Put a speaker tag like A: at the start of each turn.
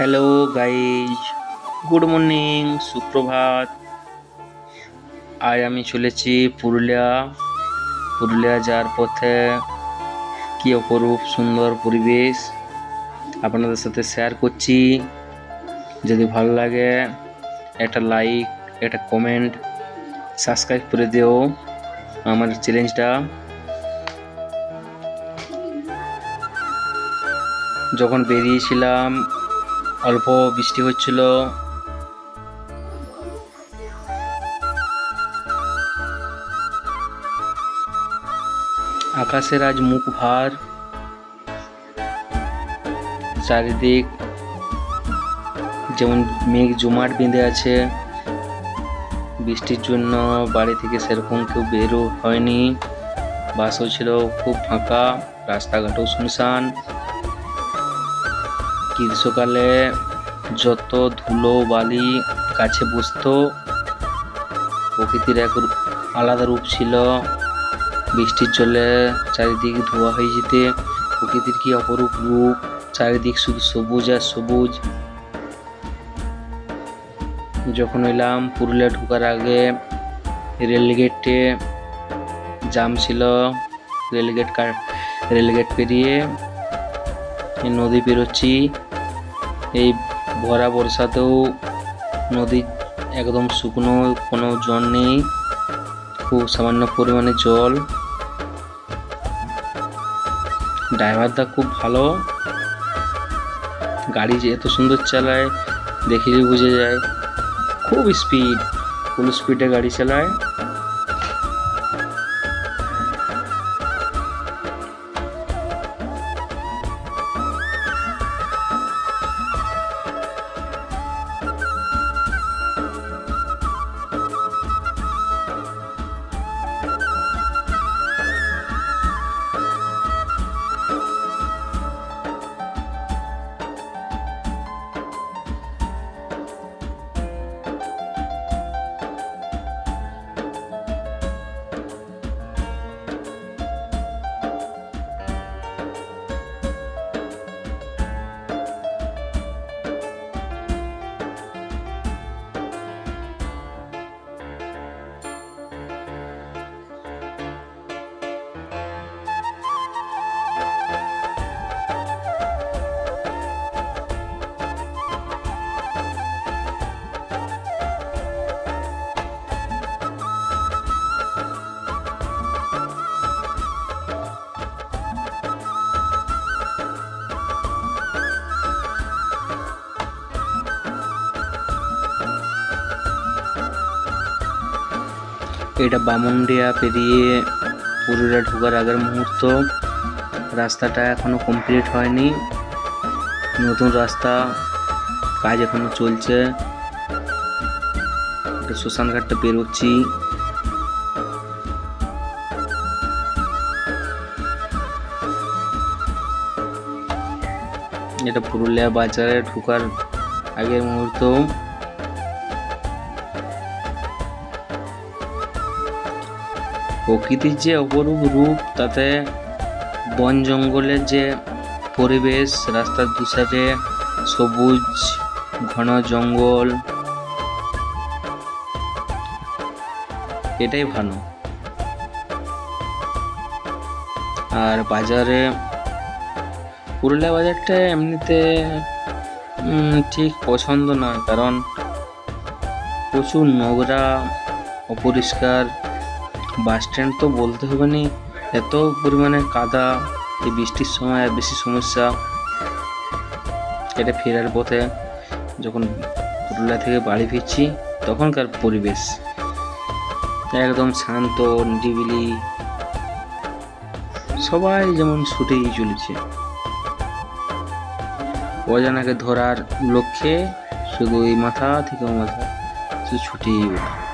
A: Hello guys good morning সুপ্রভাত আজ আমি চলেছি পুরুলিয়া। পুরুলিয়া যাওয়ার পথে কী অপরূপ সুন্দর পরিবেশ আপনাদের সাথে শেয়ার করছি। যদি ভালো লাগে, একটা লাইক একটা কমেন্ট সাবস্ক্রাইব করে দিও আমার চ্যালেঞ্জটা যখন বেরিয়েছিলাম অল্প বৃষ্টি হচ্ছিল। আকাশের আজ মুখ ভার। চারিদিক যেমন মেঘ জমাট বেঁধে আছে। বৃষ্টির জন্য বাড়ি থেকে সেরকম কেউ বেরো হয়নি। বাসও ছিল খুব ফাঁকা, রাস্তাঘাটও শুনশান। গ্রীষ্মকালে যত ধুলো বালি গাছে বসতো, প্রকৃতির এক আলাদা রূপ ছিল। বৃষ্টির জলে চারিদিক ধোয়া হয়ে যেতে, প্রকৃতির কি অপরূপ রূপ? চারিদিক শুধু সবুজ আর সবুজ। যখন এলাম, পুরুলিয়া ঢুকার আগে রেলগেটে জাম ছিল। রেলগেট রেলগেট পেরিয়ে নদী পেরোচ্ছি এই ভরা বর্ষাতেও নদী একদম শুকনো, কোনো জল নেই, খুব সামান্য পরিমাণে জল। ড্রাইভারটা খুব ভালো। গাড়ি যে এত সুন্দর চালায় দেখলেই বোঝা যায়। খুব স্পিড ফুল স্পিডে গাড়ি চালায়। এটা বামুনডিয়া পেরিয়ে পুরুলিয়া ঢোকার আগের মুহূর্ত। রাস্তাটা এখনও কমপ্লিট হয়নি। নতুন রাস্তা, কাজ এখনও চলছে। শ্মশানঘাটটা বেরোচ্ছি এটা পুরুলিয়া বাজারে ঢোকার আগের মুহূর্ত। প্রকৃতির যে অপরূপ রূপ, তাতে বন জঙ্গলের যে পরিবেশ, রাস্তার দুসাইডে সবুজ, ঘন জঙ্গল, এটাই ভালো। আর বাজারে, পুরুলিয়া বাজারটা এমনিতে ঠিক পছন্দ নয়, কারণ প্রচুর নোংরা, অপরিষ্কার বাস স্ট্যান্ড তো বলতে হবে না, এত পরিমাণে কাদা, এই বৃষ্টির সময় বেশি সমস্যা। এটা ফেরার পথে যখন পুরুলিয়া থেকে বাড়ি ফিরছি, তখনকার পরিবেশ। একদম শান্ত, নিরিবিলি। সবাই যেমন ছুটেই চলেছে। অজানাকে ধরার লক্ষ্যে শুধু এই মাথা থেকে মাথা, শুধু ছুটেই ওঠে।